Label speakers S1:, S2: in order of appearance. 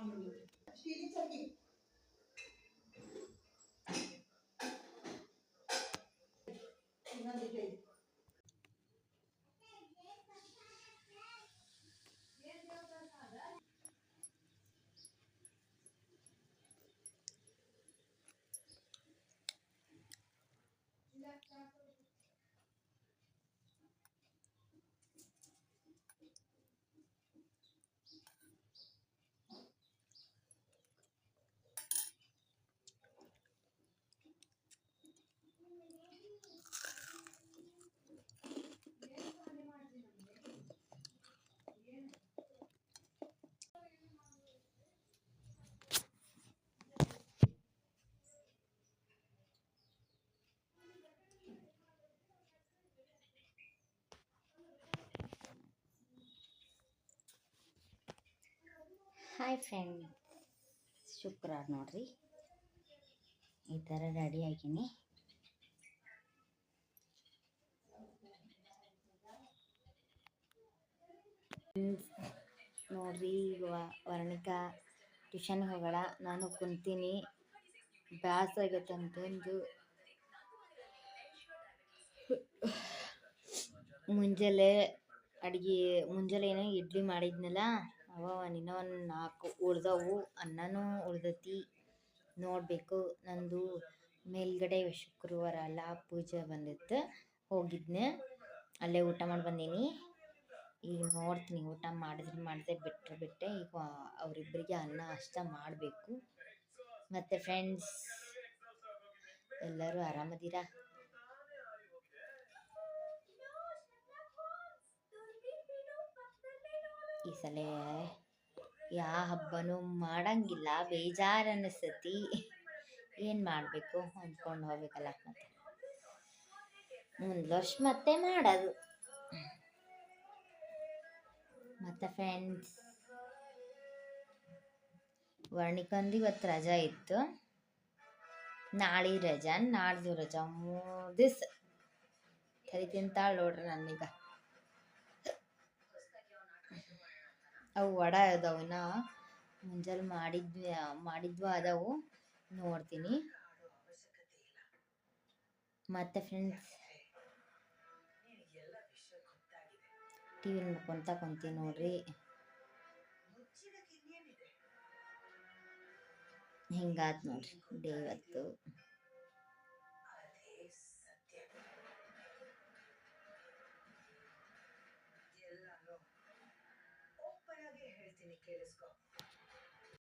S1: Anladım. Şeyi tabii
S2: hi friend ಶುಕ್ರವಾರ ನೋಡ್ರಿ. ಈ ಥರ ರೆಡಿ ಆಗೀನಿ. ನೋಡ್ರಿ ವರ್ಣಿಕಾ ಟ್ಯೂಷನ್ಗೆ ಹೋಗೋಣ ನಾನು ಕುಂತೀನಿ. ಬ್ಯಾಸ ಆಗೈತೆ ಅಂತಂದು ಮುಂಜಾನೆ ಅಡುಗೆ ಮುಂಜಾನೆ ಏನೋ ಇಡ್ಲಿ ಮಾಡಿದ್ನಲ್ಲ. ಅವ ಇನ್ನೂ ಒಂದು ನಾಲ್ಕು ಉಳ್ದವು, ಅನ್ನನೂ ಉಳ್ದೈತಿ. ನೋಡಬೇಕು, ನಂದು ಮೇಲ್ಗಡೆ ಶುಕ್ರವಾರ ಅಲ್ಲ ಪೂಜೆ ಬಂದಿತ್ತು. ಹೋಗಿದ್ನೆ, ಅಲ್ಲೇ ಊಟ ಮಾಡಿ ಬಂದೀನಿ. ಈಗ ನೋಡ್ತೀನಿ, ಊಟ ಮಾಡಿದ್ರೆ ಮಾಡಿದೆ ಬಿಟ್ಟರೆ ಬಿಟ್ಟೆ. ಈಗ ಅವರಿಬ್ಬರಿಗೆ ಅನ್ನ ಅಷ್ಟ ಮಾಡಬೇಕು. ಮತ್ತು ಫ್ರೆಂಡ್ಸ್ ಎಲ್ಲರೂ ಆರಾಮದೀರಾ? ಈ ಸಲ ಯಾವ ಹಬ್ಬನೂ ಮಾಡಂಗಿಲ್ಲ ಬೇಜಾರು ಅನಿಸ್ತತಿ ಏನು ಮಾಡಬೇಕು ಅಂದ್ಕೊಂಡು ಹೋಗ್ಬೇಕಲ್ಲ ಮತ್ತೆ ಮುಂದೆ ವರ್ಷ ಮತ್ತೆ ಮಾಡೋದು. ಮತ್ತು ಫ್ರೆಂಡ್ಸ್ ವರ್ಣಿಕಂದು ಇವತ್ತು ರಜಾ ಇತ್ತು. ನಾಳೆ ರಜಾ, ನಾಡ್ದು ರಜಾ. ಮೂರು ದಿವ್ಸ. ತಲೆ ತಿಂತಾಳೆ ನೋಡ್ರಿ ನನಗ ಅವು ವಡ ಇನ್ನ ಮುಂಜಾನೆ ಮಾಡಿದ್ವಿ, ಮಾಡಿದ್ವು ಅದಾವು. ನೋಡ್ತೀನಿ. ಮತ್ತೆ ಫ್ರೆಂಡ್ಸ್ ಟಿ ವಿ ನೋಡ್ಕೊತ ಕುಂತೀನಿ ನೋಡ್ರಿ. ಹಿಂಗಾತ್ ನೋಡ್ರಿ. ಡೇ ಇವತ್ತು.
S1: に系ですか？